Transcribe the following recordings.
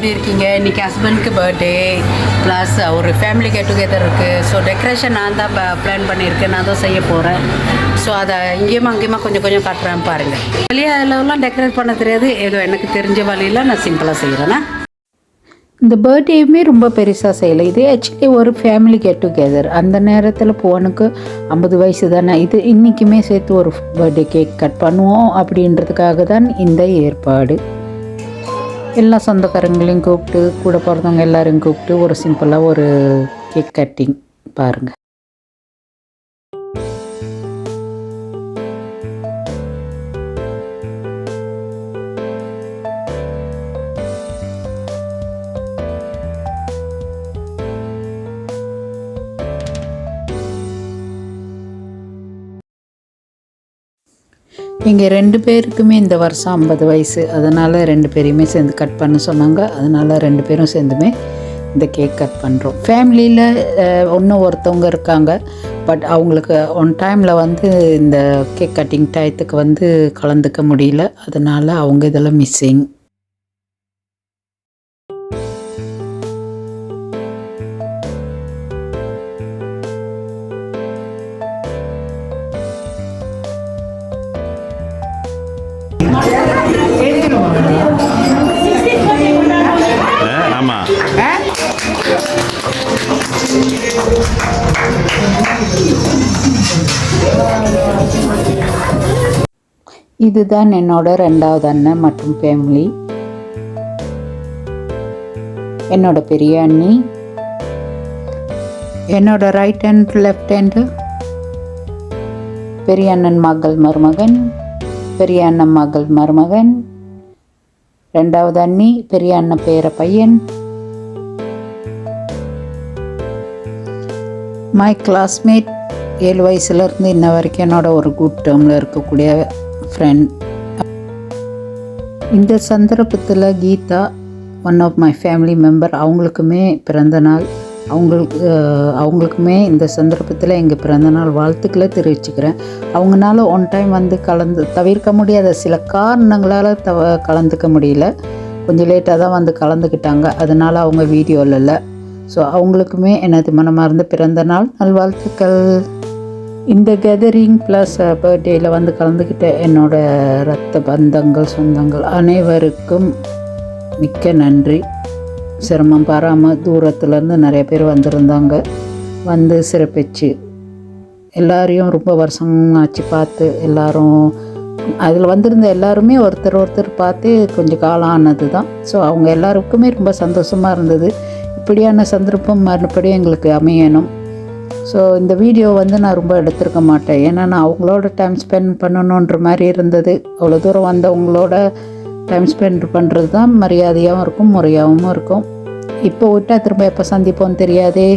எப்படி இருக்கீங்க இன்றைக்கி ஹஸ்பண்டுக்கு பர்த்டே ப்ளஸ் ஒரு ஃபேமிலி கெட் டுகெதர் இருக்குது ஸோ டெக்கரேஷன் நான் தான் பிளான் பண்ணியிருக்கேன். நான் தான் செய்ய போகிறேன் ஸோ அதை இங்கேயுமா அங்கேயுமா கொஞ்சம் கொஞ்சம் காட்டுறேன் பாருங்கள் வெளியே அளவுலாம் டெக்கரேட் பண்ண தெரியாது. ஏதோ எனக்கு தெரிஞ்ச வழியில் நான் சிம்பிளாக செய்கிறேன்னா இந்த பர்த்டேயுமே ரொம்ப பெருசாக செய்யலை. இது ஆக்சுவலி ஒரு ஃபேமிலி கெட் டுகெதர் அந்த நேரத்தில் போனுக்கு ஐம்பது வயசு தானே. இது இன்றைக்குமே சேர்த்து ஒரு பர்த்டே கேக் கட் பண்ணுவோம் அப்படின்றதுக்காக தான் இந்த ஏற்பாடு. எல்லா சொந்தக்காரங்களையும் கூப்பிட்டு கூட பிறந்தவங்க எல்லாரையும் கூப்பிட்டு ஒரு சிம்பிளாக ஒரு கேக் கட்டிங் பாருங்கள் எங்கள் ரெண்டு பேருக்குமே இந்த வருஷம் ஐம்பது வயசு. அதனால் ரெண்டு பேரையுமே சேர்ந்து கட் பண்ண சொன்னாங்க. அதனால் ரெண்டு பேரும் சேர்ந்துமே இந்த கேக் கட் பண்ணுறோம் ஃபேமிலியில் ஒன்றும் ஒருத்தவங்க இருக்காங்க. பட் அவங்களுக்கு ஒன் டைமில் வந்து இந்த கேக் கட்டிங் டயத்துக்கு வந்து கலந்துக்க முடியல. அதனால் அவங்க இதெல்லாம் மிஸ்ஸிங் இதுதான் என்னோட ரெண்டாவது அண்ணன் மற்றும் ஃபேமிலி என்னோட பெரிய அண்ணி. என்னோட ரைட் ஹேண்ட் லெஃப்ட் ஹேண்டு பெரிய அண்ணன் மகள் மருமகன். பெரிய அண்ணன் மகள் மருமகன். ரெண்டாவது அண்ணி பெரிய அண்ணன் பேர பையன். மை கிளாஸ்மேட் ஏழு வயசுலேருந்து இன்ன வரைக்கும் என்னோட ஒரு குட் டேர்மில் இருக்கக்கூடிய ஃப்ரெண்ட் இந்த சந்தர்ப்பத்தில் Geetha one of my family member அவங்களுக்குமே பிறந்த நாள். அவங்களுக்கு அவங்களுக்குமே இந்த சந்தர்ப்பத்தில் எங்கள் பிறந்தநாள் வாழ்த்துக்களை தெரிவிச்சுக்கிறேன். அவங்களால ஒன் டைம் வந்து கலந்து தவிர்க்க முடியாத சில காரணங்களால் தவ கலந்துக்க முடியல. கொஞ்சம் லேட்டாக தான் வந்து கலந்துக்கிட்டாங்க. அதனால் அவங்க வீடியோவில் இல்லை. ஸோ அவங்களுக்குமே எனது மனமார்ந்த பிறந்த நாள் நல்வாழ்த்துக்கள். இந்த கேதரிங் ப்ளஸ் பர்த்டேயில் வந்து கலந்துக்கிட்ட என்னோடய ரத்த பந்தங்கள் சொந்தங்கள் அனைவருக்கும் மிக்க நன்றி. சிரமம் பாராமல் தூரத்துலேருந்து நிறைய பேர் வந்திருந்தாங்க. வந்து சிறப்பிச்சு. எல்லாரையும் ரொம்ப வருஷம் ஆச்சு பார்த்து எல்லாரும் அதில் வந்திருந்த எல்லாருமே ஒருத்தர் ஒருத்தர் பார்த்து கொஞ்சம் காலம் ஆனது தான் ஸோ அவங்க எல்லாருக்குமே ரொம்ப சந்தோஷமாக இருந்தது. இப்படியான சந்தர்ப்பம் மறுபடியும் எங்களுக்கு அமையணும். ஸோ இந்த வீடியோ வந்து நான் ரொம்ப எடுத்திருக்க மாட்டேன். ஏன்னா நான் அவங்களோட டைம் ஸ்பெண்ட் பண்ணணுன்ற மாதிரி இருந்தது. அவ்வளோ தூரம் வந்தவங்களோட டைம் ஸ்பெண்ட் பண்ணுறது தான் மரியாதையாகவும் இருக்கும் முறையாகவும் இருக்கும் இப்போ விட்டால் திரும்ப எப்போ சந்திப்போம்னு தெரியாதே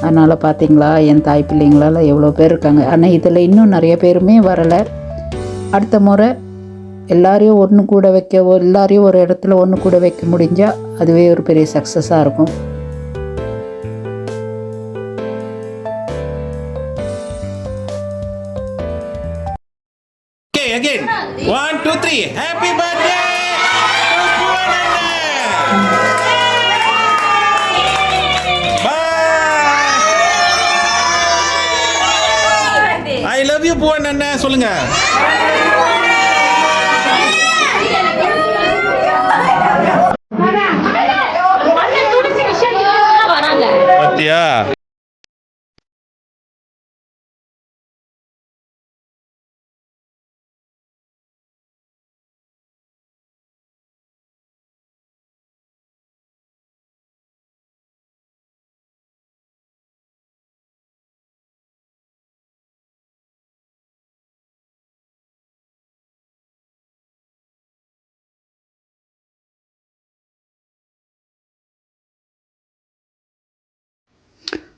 அதனால் பார்த்தீங்களா என் தாய் பிள்ளைங்களால எவ்வளோ பேர் இருக்காங்க ஆனால் இதில் இன்னும் நிறைய பேருமே வரலை அடுத்த முறை எல்லாரையும் ஒன்று கூட வைக்க எல்லாரையும் ஒரு இடத்துல ஒன்று கூட வைக்க முடிஞ்சால் அதுவே ஒரு பெரிய சக்ஸஸாக இருக்கும் again. One, two, three. Happy birthday! I love you, Bhuvan அண்ணன் சொல்லுங்க பாத்தியா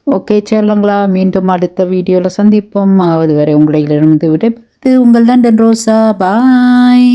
ஓகே சொல்லுங்களா மீண்டும் அடுத்த வீடியோவில் சந்திப்போம். அதுவரை உங்களிடமிருந்து விடைபெறுவது உங்கள் லண்டன் ரோசா. பாய்